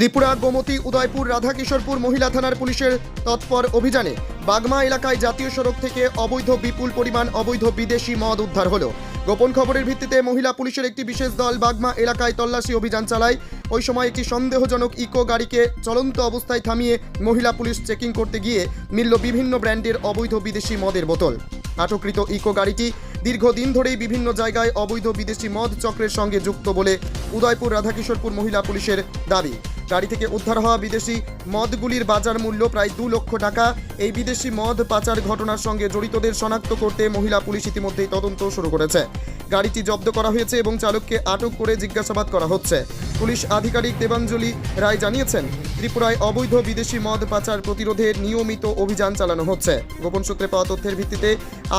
ত্রিপুরা, গোমতী, উদয়পুর, রাধাকিশোরপুর মহিলা থানার পুলিশের তৎপর অভিযানে বাগমা এলাকায় জাতীয় সড়ক থেকে অবৈধ বিপুল পরিমাণ অবৈধ বিদেশি মদ উদ্ধার হলো। গোপন খবরের ভিত্তিতে মহিলা পুলিশের একটি বিশেষ দল বাগমা এলাকায় তল্লাশি অভিযান চালায়। ওই সময় একটি সন্দেহজনক ইকো গাড়িকে চলন্ত অবস্থায় থামিয়ে মহিলা পুলিশ চেকিং করতে গিয়ে মিলল বিভিন্ন ব্র্যান্ডের অবৈধ বিদেশি মদের বোতল। আটককৃত ইকো গাড়িটি দীর্ঘদিন ধরেই বিভিন্ন জায়গায় অবৈধ বিদেশি মদ চক্রের সঙ্গে যুক্ত বলে উদয়পুর, রাধাকিশোরপুর মহিলা পুলিশের দাবি। গাড়ি থেকে উদ্ধার হওয়া বিদেশি মদগুলির বাজার মূল্য প্রায় দু লক্ষ টাকা। এই বিদেশি মদ পাচার ঘটনার সঙ্গে জড়িতদের শনাক্ত করতে মহিলা পুলিশ ইতিমধ্যেই তদন্ত শুরু করেছে। গাড়িটি জব্দ করা হয়েছে এবং চালককে আটক করে জিজ্ঞাসাবাদ করা হচ্ছে। পুলিশ আধিকারিক দেবাঞ্জলি রায় জানিয়েছেন, ত্রিপুরায় অবৈধ বিদেশি মদ পাচার প্রতিরোধে নিয়মিত অভিযান চালানো হচ্ছে। গোপন সূত্রে পাওয়া তথ্যের ভিত্তিতে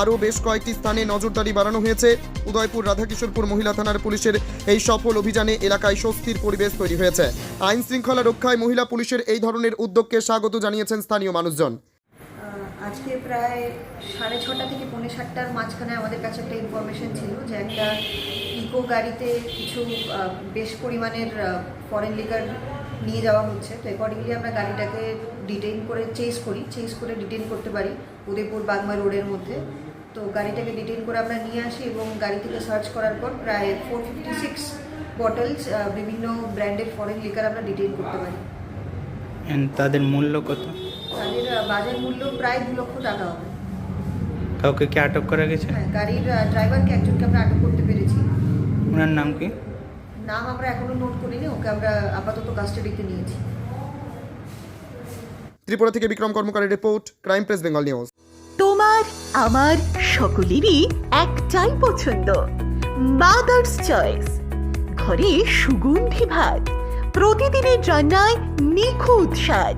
আরও বেশ কয়েকটি স্থানে নজরদারি বাড়ানো হয়েছে। উদয়পুর, রাধাকিশোরপুর মহিলা থানার পুলিশের এই সফল অভিযানে এলাকায় স্বস্তির পরিবেশ তৈরি হয়েছে। আইন শৃঙ্খলা রক্ষায় মহিলা পুলিশের এই ধরনের উদ্যোগকে স্বাগত জানিয়েছেন স্থানীয় মানুষজন। আজকে প্রায় সাড়ে ছটা থেকে পৌনে সাতটার মাঝখানে আমাদের কাছে একটা ইনফরমেশন ছিল যে একটা ইকো গাড়িতে কিছু বেশ পরিমাণের ফরেন লিকার নিয়ে যাওয়া হচ্ছে। তো অ্যাকর্ডিংলি আমরা গাড়িটাকে ডিটেইন করে চেস করি। চেস করে ডিটেইন করতে পারি উদয়পুর বাগমা রোডের মধ্যে। তো গাড়িটাকে ডিটেইন করে আমরা নিয়ে আসি এবং গাড়ি থেকে সার্চ করার পর প্রায় ফোর ফিফটি সিক্স বটলস বিভিন্ন ব্র্যান্ডের ফরেন লিকার আমরা ডিটেইন করতে পারি। তাদের মূল্য কত? আহ, বাজার মূল্য প্রায় দু লক্ষ টাকা হবে। কাউকে কি আটক করা গেছে? হ্যাঁ গাড়ির ড্রাইভারকে একজনকে আমরা আটক করতে পেরেছি। ওনার নাম কি? নাম আমরা এখনও নোট করিনি ওকে আমরা আপাতত কাস্টাডিতে নিয়েছি। ত্রিপুরা থেকে Vikram কর্মকারের report crime press Bengal news. তোমার আমার সকলেরই একটাই পছন্দ মাদার্স চয়েস ঘরে সুগন্ধি ভাত প্রতিদিনের রান্নায় নিখুঁত স্বাদ।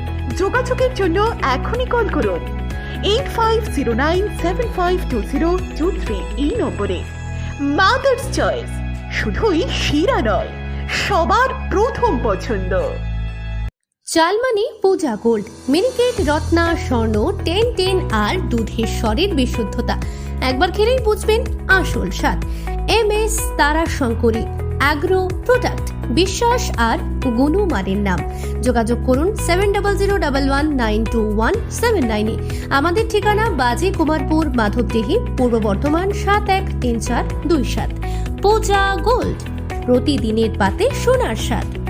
যোগাযোগের জন্য এখনই কল করুন। Eight five zero nine seven five two zero two three এই নম্বরে। মাদার্স চয়েস শুধুই সেরা নয়, সবার প্রথম পছন্দ। চালমানি Puja gold Miniket Ratna, Swarna, ten ten আর দুধের স্বরের বিশুদ্ধতা। একবার খেলেই বুঝবেন আসল স্বাদ। এম এস তারা শঙ্করী অ্যাগ্রো প্রোডাক্ট বিশ্বাস আর গুণমানের নাম। যোগাযোগ করুন seven zero double one nine two one seven আমাদের ঠিকানা বাজি কুমারপুর, মাধবদেহি, পূর্ব বর্ধমান সাত এক তিন চার দুই সাত। পূজা গোল্ড, প্রতিদিনের পাতে সোনার স্বাদ।